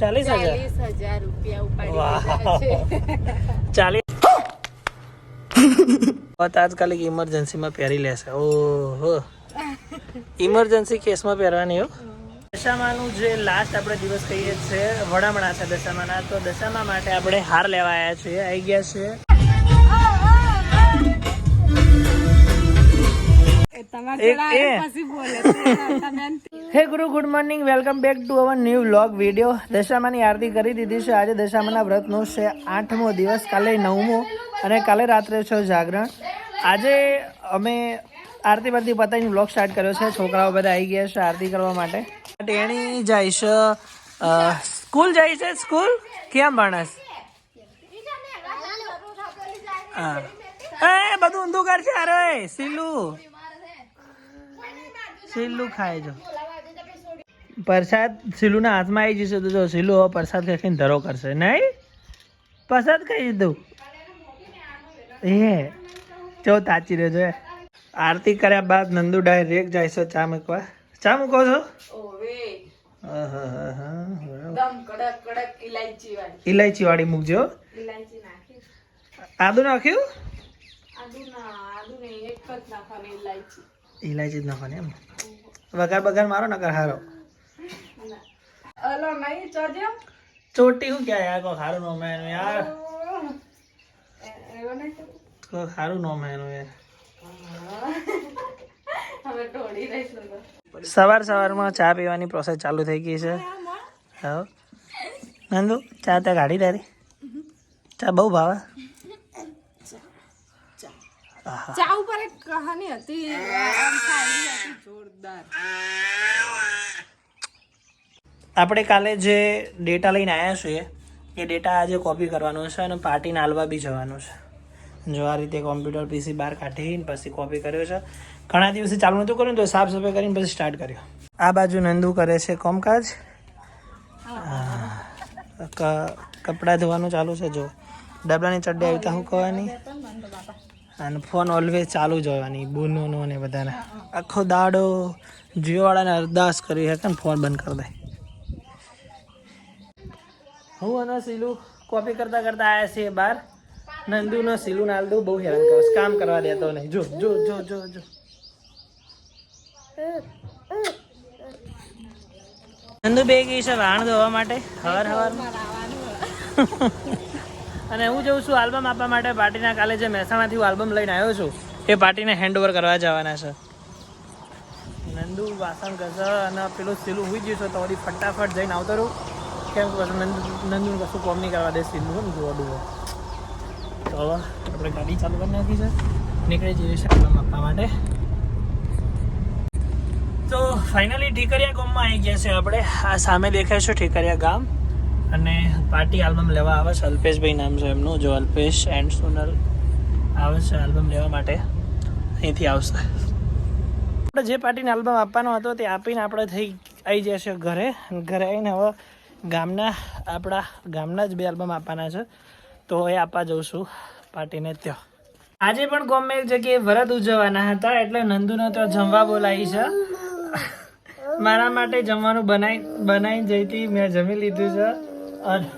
ચાલીસ હજાર? ચાલીસ રૂપિયા ઉપાડી વાહ. લીધા છે. ઇમરજન્સીમાં પહેરી લેશે ઓહો. ઇમરજન્સી કેસમાં પહેરવાની હો. દશામાનું જે લાસ્ટ આપણે દિવસ કહીએ છીએ વડામણા છે દશામાના. તો દશામા માટે આપણે હાર લેવા આવ્યા છીએ. આવી ગયા છીએ. હે ગુરુ good morning welcome back to our new vlog video દશામાની આરતી કરી દીધી છે આજે દશામાના વ્રતનો છે આઠમો દિવસ કાલે નવમો અને કાલે રાત્રે છે જાગરણ આજે અમે આરતી પરથી પતાવીને વ્લોગ સ્ટાર્ટ કર્યો છે છોકરાઓ બધા આવી ગયા છે આરતી કરવા માટે ટેણી જાય છે સ્કૂલ જાય છે સ્કૂલ કેમ ભણસ હા એ બધું ઊંધું કરશે અરે સિલ્લું સિલ્લું ખાય જો. પ્રસાદ સીલુના હાથમાં આવી જશે તો જો સિલુ હવે પ્રસાદ ખાઈને ધરો કરશે. નહીં? પ્રસાદ ખાઈ દીધું એ જો તાચી રહ્યો છે. આરતી કર્યા બાદ નંદુ ડાયરેક્ટ જાય છે ચા મૂકવા. ચા મૂકો છો? ઇલાયચી વાળી. મૂકજો આદુ નાખ્યું આદુ ના આદુ ને એક જ નાખવાની ઇલાયચી ઇલાયચી જ નાખવાની એમ. વઘાર બઘાર મારો નકર હારો. અલો નહીં ચોજ્યો ચોટી હું ક્યાં યાર? કોઈ હારું નો એનું યાર. કો કોઈ હારું નોમ એનું યાર. સવાર સવારમાં ચા પીવાની પ્રોસેસ ચાલુ થઈ ગઈ છે. હા નંદુ ચા ત્યાં ગાડી તારી? ચા બહુ ભાવે. ચા ઉપર એક કહાની હતી. હતી જોરદાર. આપણે કાલે જે ડેટા લઈને આવ્યા છીએ એ ડેટા આજે કોપી કરવાનો છે અને પાર્ટીને હાલવા બી જવાનું છે. જો આ રીતે કોમ્પ્યુટર પીસી બહાર કાઢીને પછી કોપી કર્યો છે. ઘણા દિવસે ચાલુ નહોતું કર્યું તો સાફ સફાઈ કરીને પછી સ્ટાર્ટ કર્યો. આ બાજુ નંદુ કરે છે કોમકાજ. કપડાં ધોવાનું ચાલુ છે જો. ડબલાની ચડ્ડી આવી હું કહેવાની. અને ફોન ઓલવેઝ ચાલુ જ હોવાની, બુનોનો ને બધાને. આખો દાડો જીઓવાળાને અરદાસ કરી છે ને ફોન બંધ કરી દે. હું અને સીલું કોપી કરતા કરતા આવ્યા છીએ બહાર. નંદુ ને સીલું નાલ દઉં બહુ હેરાન કરે કામ કરવા દેતો નહીં. જો જો જો જો જો. નંદુ બે ગઈ છે વાણ ધોવા માટે. હવાર હવાર. અને હું જઉં છું, આલ્બમ આપવા માટે પાર્ટીના કાલે જે મહેસાણાથી હું આલ્બમ લઈને આવ્યો છું, એ પાર્ટીને હેન્ડઓવર કરવા જવાના છે. નંદુ વાસણ ઘસે અને પેલું સીલું હોઈ ગયું છે, તો વળી ફટાફટ જઈને આવતો રહું. કેમ કે નંદુ નંદુ કશું કોમ નહીં કરવા દે, સીલું ને જોવા ડુવો તો હવે આપણે ગાડી ચાલુ કરી નાખી છે. નીકળી જઈએ છીએ આલ્બમ આપવા માટે. તો ફાઇનલી ઠીકરિયા ગામમાં આવી ગયા છે આપણે. આ સામે દેખાય છે ઠીકરિયા ગામ. અને પાર્ટી આલ્બમ લેવા આવે છે, અલ્પેશભાઈ નામ છે એમનું, જો અલ્પેશ એન્ડ સોનલ આવે છે આલ્બમ લેવા માટે. અહીંથી આવશે. આપણે જે પાર્ટીને આલ્બમ આપવાનો હતો તે આપીને આપણે થઈ આવી જશે ઘરે. ઘરે આવીને હવે ગામના, આપણા ગામના જ બે આલ્બમ આપવાના છે. તો એ આપવા જઉં પાર્ટીને ત્યાં. આજે પણ ગમે એક જગ્યાએ વરત ઉજવવાના હતા, એટલે નંદુને તો જમવા બોલાવી છે. મારા માટે જમવાનું બનાવી બનાવી જઈતી મેં જમી લીધું છે. અને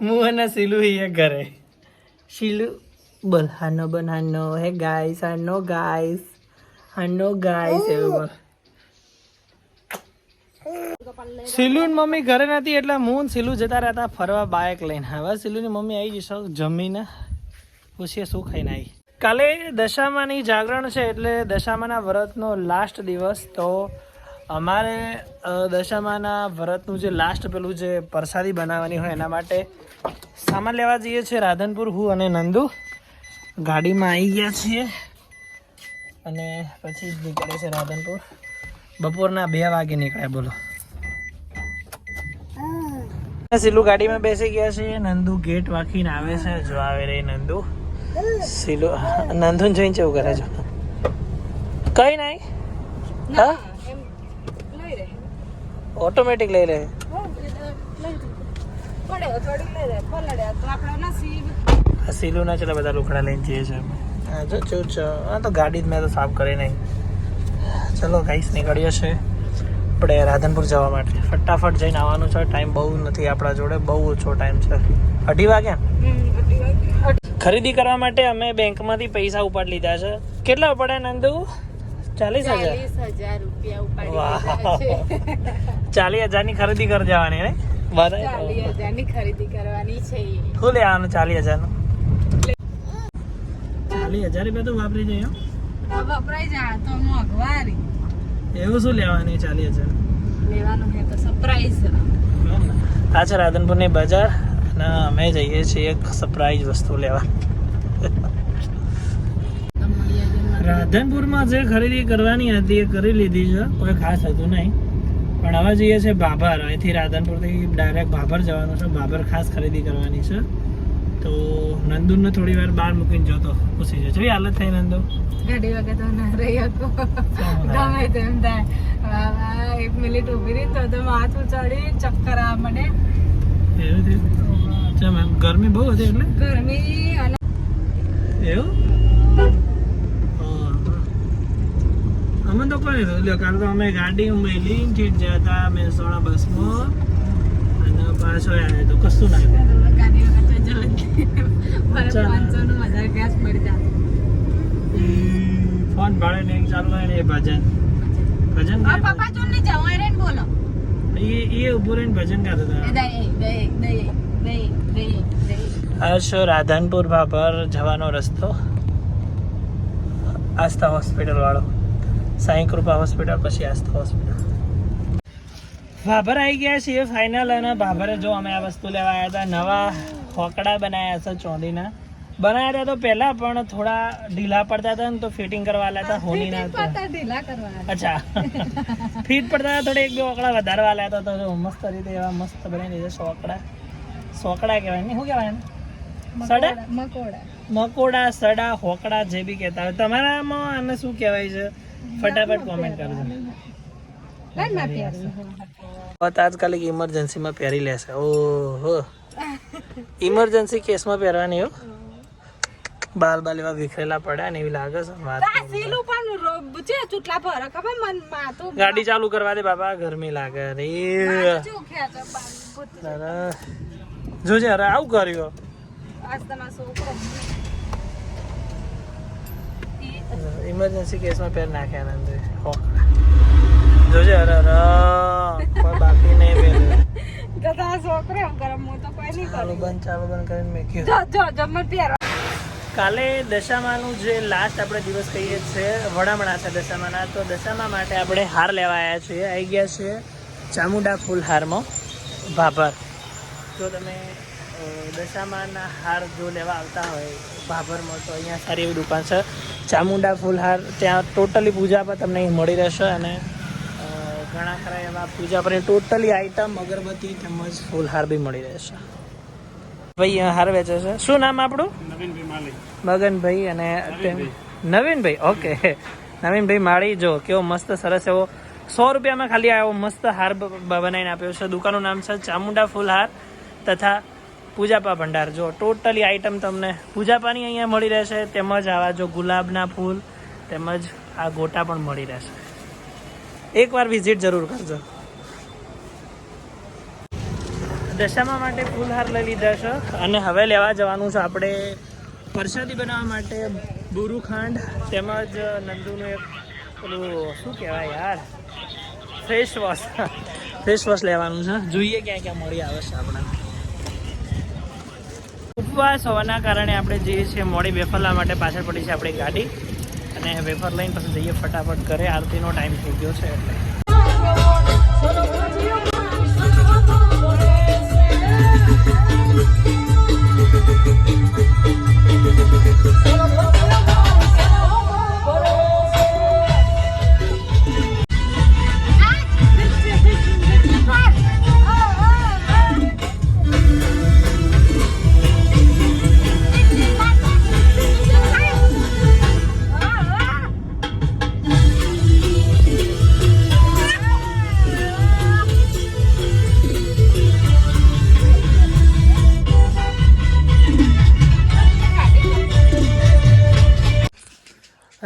હું અને શીલુ એ ઘરે. શીલુ બોલ હાનો બન હાનો હે ગાઈસ હાનો ગાઈસ હાનો ગાઈસ એવું બોલ. સિલુન મમ્મી ઘરે નથી એટલે હું સિલુ જતા રહેતા ફરવા બાઇક લઈને. હવે સિલુની મમ્મી આવી જશો જમીને. પૂછીએ શું ખાઈને આવી કાલે દશામાની જાગરણ છે એટલે દશામાના વ્રતનો લાસ્ટ દિવસ તો અમારે દશામાના વ્રતનું જે લાસ્ટ પેલું જે પ્રસાદી બનાવવાની હોય એના માટે સામાન લેવા જઈએ છીએ. રાધનપુર હું અને નંદુ. ગાડીમાં આવી ગયા છીએ. અને પછી જ નીકળે છે રાધનપુર. બપોરના બે વાગે નીકળ્યા બોલો. સિલુ ગાડીમાં બેસી ગયા છે નંદુ ગેટ વાંકીને આવે છે. જો આવે રે નંદુ. સિલુ નંદુ જોઈને જવું કરે છો? કઈ નહીં. હા? રહે ઓટોમેટિક લઈ લે. આ સિલ્લુના ચલા બધા લુખડા લઈને જઈએ છે હા જો જો છો આ તો ગાડી જ મેં તો સાફ કરી નહીં ચલો ગાઈસ નીકળીએ છે. આપણે રાધનપુર જવા માટે. ફટાફટ જઈને આવવાનું છે. ટાઈમ બહુ નથી આપણા જોડે. બહુ ઓછો ટાઈમ છે. અઢી વાગ્યા? ખરીદી કરવા માટે અમે બેંકમાંથી પૈસા ઉપાડ લીધા છે. કેટલા પડે નંદુ? ચાલીસ હજાર? ચાલીસ હજાર હજારની ખરીદી કરી જવાની ને? ચાલીસ હજારની ખરીદી કરવાની છે. શું લેવાનું ચાલીસ હજારનું? ચાલીસ હજાર રૂપિયા તો વાપરી જઈએ હો. હવે વપરાઈ તો મોંઘવારી એવું શું લેવાની ચાલીસ હજાર? લેવાનું છે તો સરપ્રાઈઝ આ છે રાધનપુરની બજાર અને અમે જઈએ છીએ એક સરપ્રાઈઝ વસ્તુ લેવા. રાધનપુરમાં જે ખરીદી કરવાની હતી એ કરી લીધી છે. કોઈ ખાસ હતું નહીં. પણ હવે જઈએ છીએ બાબર. અહીંથી રાધનપુરથી ડાયરેક્ટ બાબર જવાનું છે. બાબર ખાસ ખરીદી કરવાની છે. તો નંદુને થોડી વાર બહાર મૂકીને જોતો પૂછી જજો કેવી હાલત થઈ નંદુ? ઘડી વખત ના રહી હતો. ગમે તેમ થાય. એક મિનિટ ઊભી રહી તો તો માથું ચડી ચક્કર આ મને. એવું થયું ગરમી બહુ હતી એટલે? ગરમી એવું. અમે તો નહીં લ્યો કાલ તો અમે ગાડી મેલી ઠીક જતા મહેસાણા બસમાં. અને પાછો આવ્યા તો કશું ના ફોન ભાડે ચાલુ હોય ને એ ભજન. ભજન પપ્પા ને બોલો. એ એ ઉભું રહીને ભજન ગાતો એ હતા છે રાધનપુર ભાભર જવાનો રસ્તો. આસ્થા હોસ્પિટલ વાળો સાંઈ કૃપા હોસ્પિટલ પછી આસ્થા હોસ્પિટલ. ભાભર આવી ગયા છીએ ફાઇનલ અને ભાભરે જો અમે આ વસ્તુ લેવા આવ્યા હતા નવા હોકડા બનાવ્યા છે ચોંદીના બનાવ્યા હતા તો પહેલા પણ થોડા ઢીલા પડતા હતા ને તો ફિટિંગ કરવા આલ્યા હતા હોની ના ઢીલા અચ્છા. ફીટ પડતા થોડા એક બે ઓકડા વધારવા વાલ્યા હતા તો મસ્ત રીતે એવા મસ્ત બનાવી છે સોકડા. સોકડા કહેવાય ને શું કહેવાય એને? સડા? મકોડા. મકોડા સડા હોકડા જે બી કહેતા હોય. તમારામાં આને શું કહેવાય છે? ફટાફટ કોમેન્ટ કરજો. માં તાત્કાલિક ઇમરજન્સીમાં પહેરી લેશે ઓહો. ઇમરજન્સી કેસમાં પહેરવાની હો. બાલ બાલ એવા વિખરેલા પડ્યા ને એવી લાગે છે વાત પણ છે ચૂટલા પર. ખબર મન માથું ગાડી ચાલુ કરવા દે બાબા ગરમી લાગે. રે. જોજે અરે આવું કર્યું. આજ તમારો છોકરો. ઇમરજન્સી કેસમાં પેર નાખ્યા નંદે. હોકડા જોજે અરે અરે કોઈ બાકી નહીં પહેર્યું દાદા છોકરો એમ કરે હું તો કોઈ નહીં ચાલુ બંધ ચાલુ બંધ કરીને મેં જો જો જમણ પહેરો. કાલે દશામાનું જે લાસ્ટ આપણે દિવસ કહીએ છીએ વડામણા છે દશામાના તો દશામા માટે આપણે હાર લેવા આવ્યા છીએ. આવી ગયા છીએ ચામુંડા ફૂલ હારમાં. ભાભર. જો તમે દશામાના હાર જો લેવા આવતા હોય ભાભરમાં તો અહીંયા સારી એવી દુકાન છે. ચામુંડા ફૂલ હાર ત્યાં ટોટલી પૂજા પર તમને મળી રહેશે અને ઘણા ખરા એવા પૂજા પર ટોટલી આઈટમ અગરબત્તી તેમજ ફૂલહાર બી મળી રહેશે. ભાઈ અહીંયા હાર વેચે છે. શું નામ આપણું? મગનભાઈ અને નવીનભાઈ. ઓકે. નવીનભાઈ માળી જો કેવો મસ્ત સરસ એવો સો રૂપિયામાં ખાલી આવો મસ્ત હાર બનાવીને આપ્યો છે. દુકાનનું નામ છે ચામુંડા ફૂલ હાર તથા પૂજાપા ભંડાર. જો ટોટલી આઈટમ તમને પૂજાપાની અહીંયા મળી રહેશે, તેમજ આવા જો ગુલાબના ફૂલ, તેમજ આ ગોટા પણ મળી રહેશે. એકવાર વિઝિટ જરૂર કરજો. દશામા માટે ફૂલહાર લઈ લીધા છે અને હવે લેવા જવાનું છે આપણે પ્રસાદી બનાવવા માટે બુરુ ખાંડ, તેમજ નંદુનું એક પેલું શું કહેવાય યાર? ફેસ વોશ ફેસ વોશ લેવાનું છે. જોઈએ ક્યાં ક્યાં મળી આવે છે આપણે. ઉપવાસ હોવાના કારણે આપણે જઈએ છીએ મોડી વેફર લાવવા માટે પાછળ પડી છે આપણી ગાડી. અને વેફર લઈને પછી જઈએ ફટાફટ ઘરે. આરતીનો ટાઈમ થઈ ગયો છે એટલે.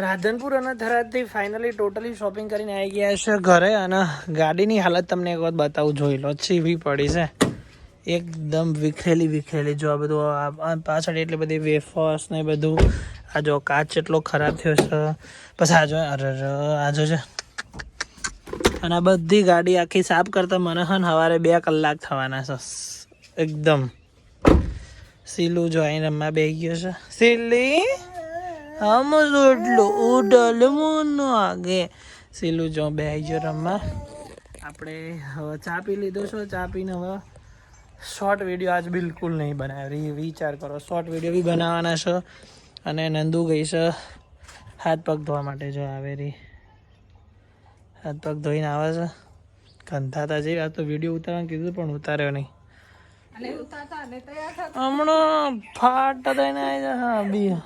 રાધનપુર અને થરાદથી ફાઇનલી ટોટલી શોપિંગ કરીને આવી ગયા છે ઘરે અને ગાડીની હાલત તમને એક વખત બતાવું જોઈ લો છીવી પડી છે. એકદમ વિખરેલી વિખરેલી જો આ બધું પાછળ એટલી બધી વેફર્સ ને બધું આ જો કાચ એટલો ખરાબ થયો છે. પછી આ જો અરે અરે, આ જો છે. અને આ બધી ગાડી આખી સાફ કરતા મને હન સવારે બે કલાક થવાના છે. એકદમ. સીલું જો અહીં રમવા બે ગયો છે. સીલી! હમ એટલું ઉડલ મુનો આગે. સીલું જો બે ગયો રમવા. આપણે હવે ચા પી લીધો છો. ચા પીને હવે શોર્ટ વીડિયો આજ બિલકુલ નહીં બનાવ્યો. વિચાર કરો શોર્ટ વીડિયો બી બનાવવાના છો. અને નંદુ ગઈ છે હાથ પગ ધોવા માટે જો આવે રી. હાથ પગ ધોઈને આવે છે. કંથાતા જઈ આ તો વીડિયો ઉતારવાનું કીધું પણ ઉતાર્યો નહીં. હમણાં ફાટ થઈને આવી જાય હા બી.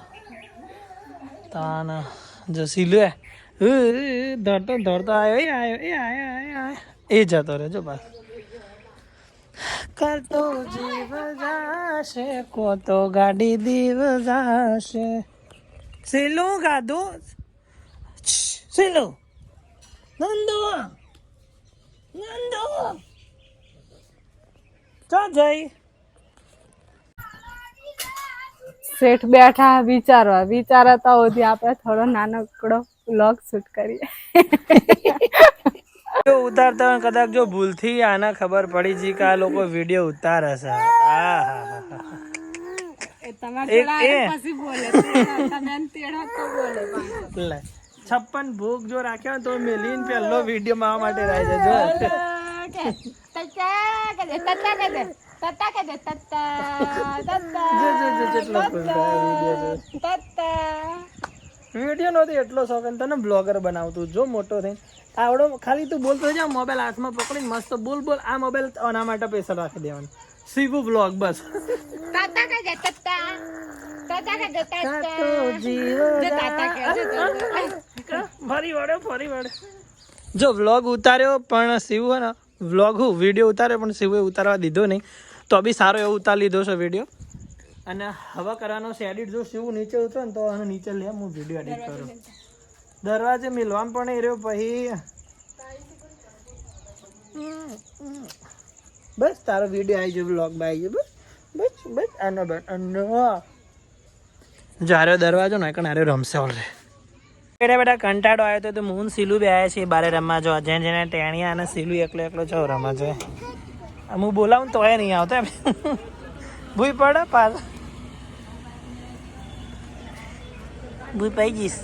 તાના જો લે ધરતો ધરતો આવ્યો એ આવ્યો એ આવ્યો એ આવ્યો એ જતો રહે જો બસ. કરતો જીવ જાશે, કોતો ગાડી દીવ જાશે. સિલું ગાધું. સિલું. નંદુ. નંદુ. ચા જઈ? શેઠ બેઠા વિચારવા. વિચારતા સુધી આપણે થોડો નાનકડો વ્લોગ શૂટ કરીએ. જો ઉતારતા હોય કદાચ જો ભૂલથી આના ખબર પડી જી કે આ લોકો વીડિયો ઉતારે છે. છપ્પન ભૂખ જો રાખ્યો તો મેલીન પહેલો વીડિયો માવા માટે જજો કે, તત્તા કે દે, તત્તા તત્તા જો, જો, જો, વીડિયો. નહોતી એટલો શોખ તને બ્લોગર બનાવતું જો મોટો થઈને. આવડો ખાલી તું બોલતો જા મોબાઈલ હાથમાં પકડીને મસ્ત બોલ બોલ આ મોબાઈલ આના માટે પૈસા રાખી દેવાનું. સીવું બ્લોગ બસ. તત્તા કે દે, તત્તા. તત્તા કે દે, તત્તા. જીવ તાતા કે ફરી વળે ફરી વળે. જો વ્લોગ ઉતાર્યો પણ શિવ ને વ્લોગ હું વીડિયો ઉતાર્યો પણ શિવે ઉતારવા દીધો નહીં. તો બી સારો એવો ઉતાર લીધો છે વીડિયો અને હવે કરવાનો છે એડિટ જો શું નીચે ઉતરો ને તો આને નીચે લે હું વીડિયો એડિટ કરું. દરવાજે મિલવામ પણ એ રહ્યો પછી બસ તારો વીડિયો આવી ગયો વ્લોગમાં આવી ગયો બસ. બસ બસ આનો બસ આનો. જ્યારે દરવાજો ને કારણ હાર્યો રમશે ઓલરે બેટા બેટા કંટાળો આવ્યો તો મૂન સીલું બે આવ્યા છે બારે રમવા જો જેને જેને ટેણિયા અને સીલું એકલો એકલો છો રમવા છે હું બોલાવું તો એ નહીં આવતો એમ. ભૂઈ પડે પાછ ભૂઈ પાઈ જઈશ